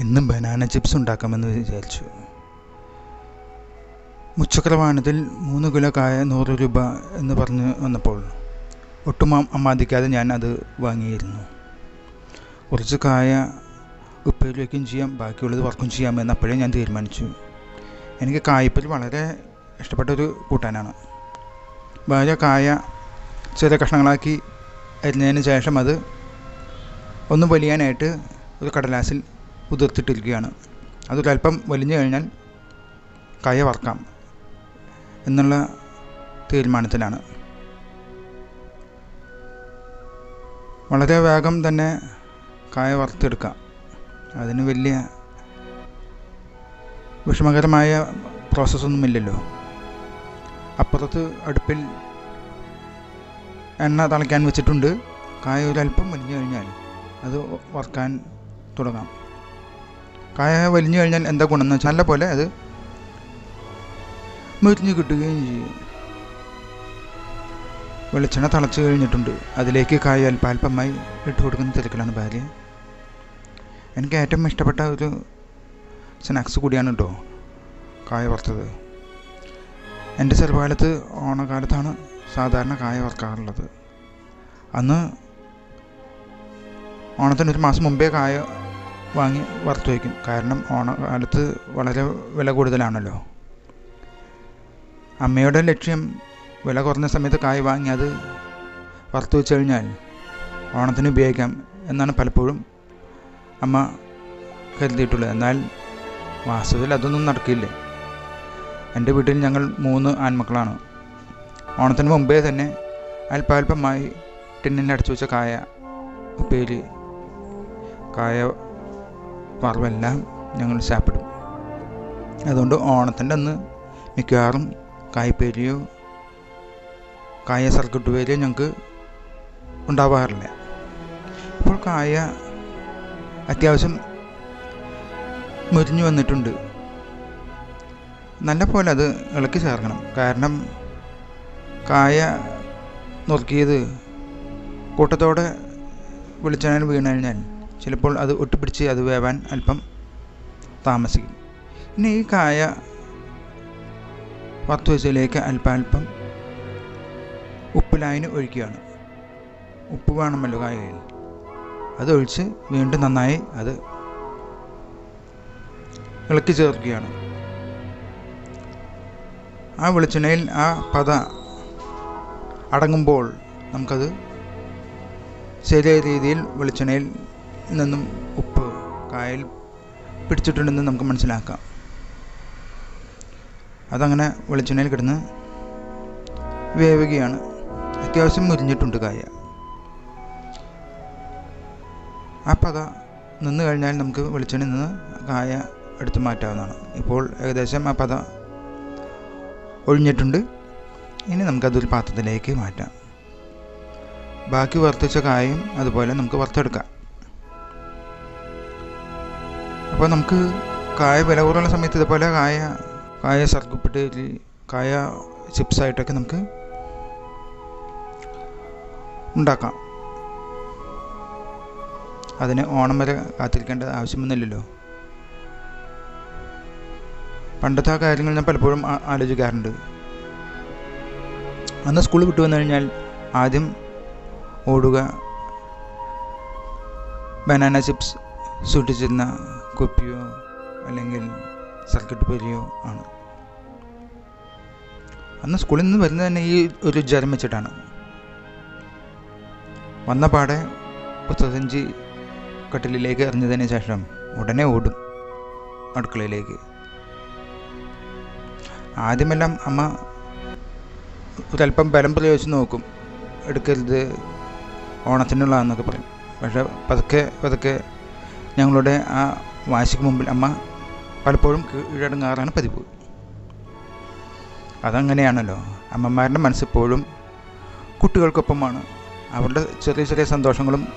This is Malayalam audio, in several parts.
ഇന്നും ബനാന ചിപ്സ് ഉണ്ടാക്കാമെന്ന് വിചാരിച്ചു. മുച്ചക്രവാണത്തിൽ മൂന്ന് കിലോ കായ നൂറ് രൂപ എന്ന് പറഞ്ഞ് വന്നപ്പോൾ ഒട്ടും അമ്മാദിക്കാതെ ഞാൻ അത് വാങ്ങിയിരുന്നു. കുറച്ച് കായ ഉപ്പേരി വയ്ക്കുകയും ചെയ്യാം ബാക്കിയുള്ളത് വർക്കും ചെയ്യാമെന്ന് അപ്പോഴേ ഞാൻ തീരുമാനിച്ചു. എനിക്ക് കായ്പ്പൽ വളരെ ഇഷ്ടപ്പെട്ടൊരു കൂട്ടാനാണ്. ഭാര്യ കായ ചെറിയ കഷ്ണങ്ങളാക്കി അരിഞ്ഞതിന് ശേഷം അത് ഒന്ന് വലിയാനായിട്ട് ഒരു കടലാസിൽ ഉതിർത്തിട്ടിരിക്കുകയാണ്. അതൊരല്പം വലിഞ്ഞു കഴിഞ്ഞാൽ കായ വറക്കാം എന്നുള്ള തീരുമാനത്തിലാണ്. വളരെ വേഗം തന്നെ കായ വറുത്തെടുക്കാം. അതിന് വലിയ വിഷമകരമായ പ്രോസസ്സൊന്നുമില്ലല്ലോ. അപ്പുറത്ത് അടുപ്പിൽ എണ്ണ തിളയ്ക്കാൻ വെച്ചിട്ടുണ്ട്. കായ ഒരല്പം വലിഞ്ഞു കഴിഞ്ഞാൽ അത് വറുക്കാൻ തുടങ്ങാം. കായ വലിഞ്ഞു കഴിഞ്ഞാൽ എന്താ ഗുണമെന്ന് വെച്ചാൽ നല്ല പോലെ അത് മുരിഞ്ഞ് കിട്ടുകയും ചെയ്യും. വെളിച്ചെണ്ണ തിളച്ച് കഴിഞ്ഞിട്ടുണ്ട്. അതിലേക്ക് കായ അല്പാൽപമായി ഇട്ട് കൊടുക്കുന്ന തിരക്കിലാണ് ഭാര്യ. എനിക്ക് ഏറ്റവും ഇഷ്ടപ്പെട്ട ഒരു സ്നാക്സ് കൂടിയാണ് കേട്ടോ കായ വറുത്തത്. എന്റെ ചെറുപ്പകാലത്ത് ഓണക്കാലത്താണ് സാധാരണ കായ വറുക്കാറുള്ളത്. അന്ന് ഓണത്തിന് ഒരു മാസം മുമ്പേ കായ വാങ്ങി വറുത്ത് വയ്ക്കും കാരണം ഓണക്കാലത്ത് വളരെ വില കൂടുതലാണല്ലോ. അമ്മയുടെ ലക്ഷ്യം വില കുറഞ്ഞ സമയത്ത് കായ് വാങ്ങി അത് വറുത്ത് വെച്ച് കഴിഞ്ഞാൽ ഓണത്തിന് ഉപയോഗിക്കാം എന്നാണ് പലപ്പോഴും അമ്മ കരുതിയിട്ടുള്ളത്. എന്നാൽ വാസ്തവത്തിൽ അതൊന്നും നടക്കില്ല. എന്റെ വീട്ടിൽ ഞങ്ങൾ മൂന്ന് ആൺമക്കളാണ്. ഓണത്തിന് മുമ്പേ തന്നെ അല്പാൽപമായി ടിന്നിന്റെ അടച്ചു വെച്ച കായ ഉപ്പേരി കായ വറവെല്ലാം ഞങ്ങൾ സാപ്പിടും അതുകൊണ്ട് ഓണത്തിന്റെ അന്ന് മിക്കവാറും കായ്പേരിയോ കായ സർക്കിട്ട് പേരിയോ ഞങ്ങൾക്ക് ഉണ്ടാവാറില്ല. ഇപ്പോൾ കായ അത്യാവശ്യം മുരിഞ്ഞു വന്നിട്ടുണ്ട്. നല്ല പോലെ അത് ഇളക്കി ചേർക്കണം. കാരണം കായ നുറുക്കിയത് കൂട്ടത്തോടെ വെളിച്ചെണ്ണയിൽ വീണ് കഴിഞ്ഞാൽ ചിലപ്പോൾ അത് ഒട്ടിപ്പിടിച്ച് അത് വേവാൻ അല്പം താമസിക്കും പിന്നെ ഈ കായ പത്ത് വയസ്സിലേക്ക് അല്പാൽപ്പം ഉപ്പ് ലായനി ഒഴിക്കുകയാണ്. ഉപ്പ് വേണമല്ലോ കായയിൽ. അതൊഴിച്ച് വീണ്ടും നന്നായി അത് ഇളക്കി ചേർക്കുകയാണ്. ആ വെളിച്ചെണ്ണയിൽ ആ പത അടങ്ങുമ്പോൾ നമുക്കത് ശരിയായ രീതിയിൽ വെളിച്ചെണ്ണയിൽ നിന്നും ഉപ്പ് കായൽ പിടിച്ചിട്ടുണ്ടെന്ന് നമുക്ക് മനസ്സിലാക്കാം. അതങ്ങനെ വെളിച്ചെണ്ണയിൽ കിടന്ന് വേവുകയാണ്. അത്യാവശ്യം മുരിഞ്ഞിട്ടുണ്ട് കായ. ആ പക നിന്ന് കഴിഞ്ഞാൽ നമുക്ക് വെളിച്ചെണ്ണയിൽ നിന്ന് കായ എടുത്തു മാറ്റാവുന്നതാണ്. ഇപ്പോൾ ഏകദേശം ആ പത ഒഴിഞ്ഞിട്ടുണ്ട്. ഇനി നമുക്കതൊരു പാത്രത്തിലേക്ക് മാറ്റാം. ബാക്കി വറുത്തിച്ച കായയും അതുപോലെ നമുക്ക് വറുത്തെടുക്കാം. അപ്പോൾ നമുക്ക് കായ വില കുറവുള്ള സമയത്ത് ഇതുപോലെ കായ കായ സർക്കുപ്പിട്ട് കായ ചിപ്സായിട്ടൊക്കെ നമുക്ക് ഉണ്ടാക്കാം. അതിന് ഓണം വരെ കാത്തിരിക്കേണ്ട ആവശ്യമൊന്നുമില്ലല്ലോ. പണ്ടത്തെ ആ കാര്യങ്ങൾ ഞാൻ പലപ്പോഴും ആലോചിക്കാറുണ്ട്. അന്ന് സ്കൂൾ വിട്ടു വന്നു കഴിഞ്ഞാൽ ആദ്യം ഓടുക ബനാന ചിപ്സ് സൂക്ഷിച്ചിരുന്ന കുപ്പിയോ അല്ലെങ്കിൽ സർക്കിട്ട് പൊരിയോ ആണ്. അന്ന് സ്കൂളിൽ നിന്ന് വരുന്നത് തന്നെ ഈ ഒരു ജലം വെച്ചിട്ടാണ്. വന്ന പാടെ പുസ്തകഞ്ചി കട്ടിലിലേക്ക് എറിഞ്ഞതിന് ശേഷം ഉടനെ ഓടും അടുക്കളയിലേക്ക്. ആദ്യമെല്ലാം അമ്മ ഒരല്പം ബലം പ്രയോഗിച്ച് നോക്കും. എടുക്കരുത് ഓണത്തിനുള്ളതെന്നൊക്കെ പറയും. പക്ഷേ പതുക്കെ പതുക്കെ ഞങ്ങളുടെ ആ വാശിക്ക് മുമ്പിൽ അമ്മ പലപ്പോഴും കീഴടങ്ങാറാണ് പതിവ്. അതങ്ങനെയാണല്ലോ. അമ്മമാരുടെ മനസ്സിപ്പോഴും കുട്ടികൾക്കൊപ്പമാണ്. അവരുടെ ചെറിയ ചെറിയ സന്തോഷങ്ങളും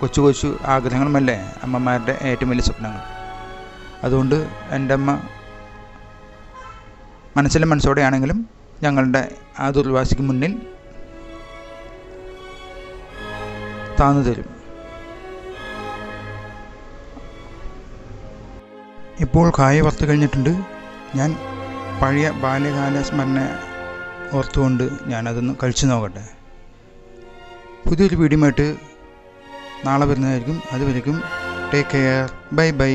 കൊച്ചു കൊച്ചു ആഗ്രഹങ്ങളുമല്ലേ അമ്മമാരുടെ ഏറ്റവും വലിയ സ്വപ്നങ്ങൾ. അതുകൊണ്ട് എന്റെ അമ്മ മനസ്സിലും മനസ്സോടെയാണെങ്കിലും ഞങ്ങളുടെ ആ ദുർവാസിക്ക് മുന്നിൽ താന്നു തരും. ഇപ്പോൾ കായ വറുത്ത് കഴിഞ്ഞിട്ടുണ്ട്. ഞാൻ പഴയ ബാല്യകാല സ്മരണ ഓർത്തുകൊണ്ട് ഞാനതൊന്ന് കഴിച്ചു നോക്കട്ടെ. പുതിയൊരു വീഡിയോയുമായിട്ട് നാളെ വരുന്നതായിരിക്കും. അതുവരേക്കും ടേക്ക് കെയർ ബൈ ബൈ